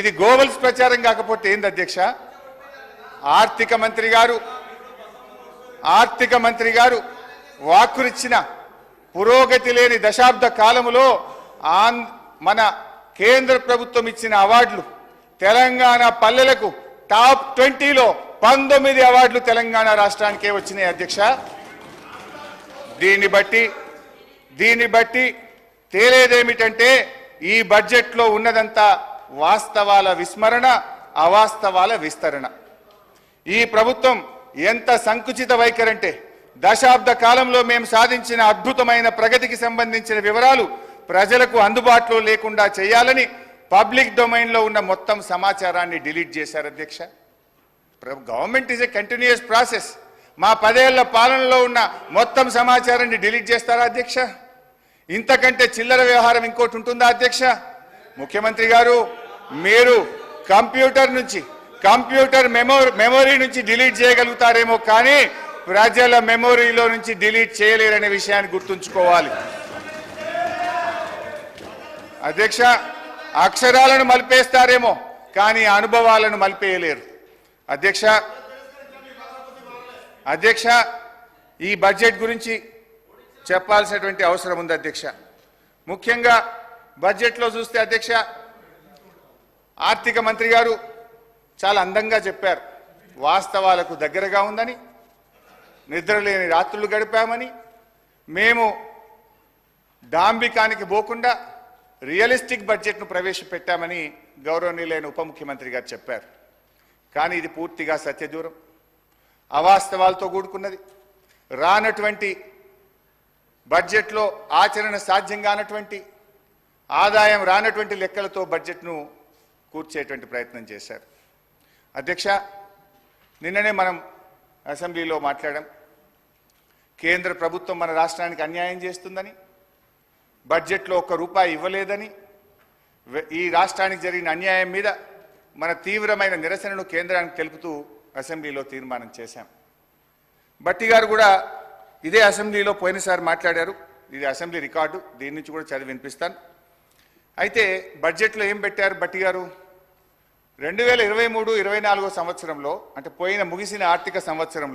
ఇది గోవల్స్ ప్రచారం కాకపోతే ఏంది అధ్యక్ష? ఆర్థిక మంత్రి గారు ఆర్థిక మంత్రి గారు వాక్కునిచ్చిన పురోగతి లేని దశాబ్ద కాలములో ఆన్ మన కేంద్ర ప్రభుత్వం ఇచ్చిన అవార్డులు తెలంగాణ పల్లెలకు టాప్ ట్వంటీలో పంతొమ్మిది అవార్డులు తెలంగాణ రాష్ట్రానికే వచ్చినాయి అధ్యక్ష. దీన్ని బట్టి దీన్ని బట్టి తేలేదేమిటంటే ఈ బడ్జెట్లో ఉన్నదంతా వాస్తవాల విస్మరణ అవాస్తవాల విస్తరణ. ఈ ప్రభుత్వం ఎంత సంకుచిత వైఖరంటే దశాబ్ద కాలంలో మేము సాధించిన అద్భుతమైన ప్రగతికి సంబంధించిన వివరాలు ప్రజలకు అందుబాటులో లేకుండా చేయాలని పబ్లిక్ డొమైన్లో ఉన్న మొత్తం సమాచారాన్ని డిలీట్ చేశారు అధ్యక్ష. Government is a continuous process. మా పదేళ్ళ పాలనలో ఉన్న మొత్తం సమాచారాన్ని డిలీట్ చేస్తారా అధ్యక్ష? ఇంతకంటే చిల్లర వ్యవహారం ఇంకోటి ఉంటుందా అధ్యక్ష? ముఖ్యమంత్రి గారు మీరు కంప్యూటర్ నుంచి కంప్యూటర్ మెమో మెమొరీ నుంచి డిలీట్ చేయగలుగుతారేమో కానీ ప్రజల మెమొరీలో నుంచి డిలీట్ చేయలేరనే విషయాన్ని గుర్తుంచుకోవాలి. అధ్యక్ష అక్షరాలను మలిపేస్తారేమో కానీ అనుభవాలను మలిపేయలేరు. అధ్యక్ష అధ్యక్ష ఈ బడ్జెట్ గురించి చెప్పాల్సినటువంటి అవసరం ఉంది అధ్యక్ష. ముఖ్యంగా బడ్జెట్లో చూస్తే అధ్యక్ష ఆర్థిక మంత్రి గారు చాలా అందంగా చెప్పారు. వాస్తవాలకు దగ్గరగా ఉందని నిద్రలేని రాత్రులు గడిపామని మేము డాంబికానికి పోకుండా రియలిస్టిక్ బడ్జెట్ను ప్రవేశపెట్టామని గౌరవనీయులైన ఉప ముఖ్యమంత్రి గారు చెప్పారు. కానీ ఇది పూర్తిగా సత్యదూరం. అవాస్తవాలతో కూడుకున్నది. రానటువంటి బడ్జెట్లో ఆచరణ సాధ్యం కానటువంటి ఆదాయం రానటువంటి లెక్కలతో బడ్జెట్ను కూర్చేటువంటి ప్రయత్నం చేశారు. అధ్యక్ష నిన్ననే మనం అసెంబ్లీలో మాట్లాడాం. కేంద్ర ప్రభుత్వం మన రాష్ట్రానికి అన్యాయం చేస్తుందని బడ్జెట్లో ఒక్క రూపాయి ఇవ్వలేదని ఈ రాష్ట్రానికి జరిగిన అన్యాయం మీద మన తీవ్రమైన నిరసనను కేంద్రానికి తెలుపుతూ అసెంబ్లీలో తీర్మానం చేశాం. బట్టి గారు కూడా ఇదే అసెంబ్లీలో పోయినసారి మాట్లాడారు. ఇది అసెంబ్లీ రికార్డు. దీని నుంచి కూడా చదివి వినిపిస్తాను. అయితే బడ్జెట్లో ఏం పెట్టారు బట్టి గారు? రెండు వేల ఇరవై మూడు ఇరవై నాలుగో సంవత్సరంలో అంటే పోయిన ముగిసిన ఆర్థిక సంవత్సరంలో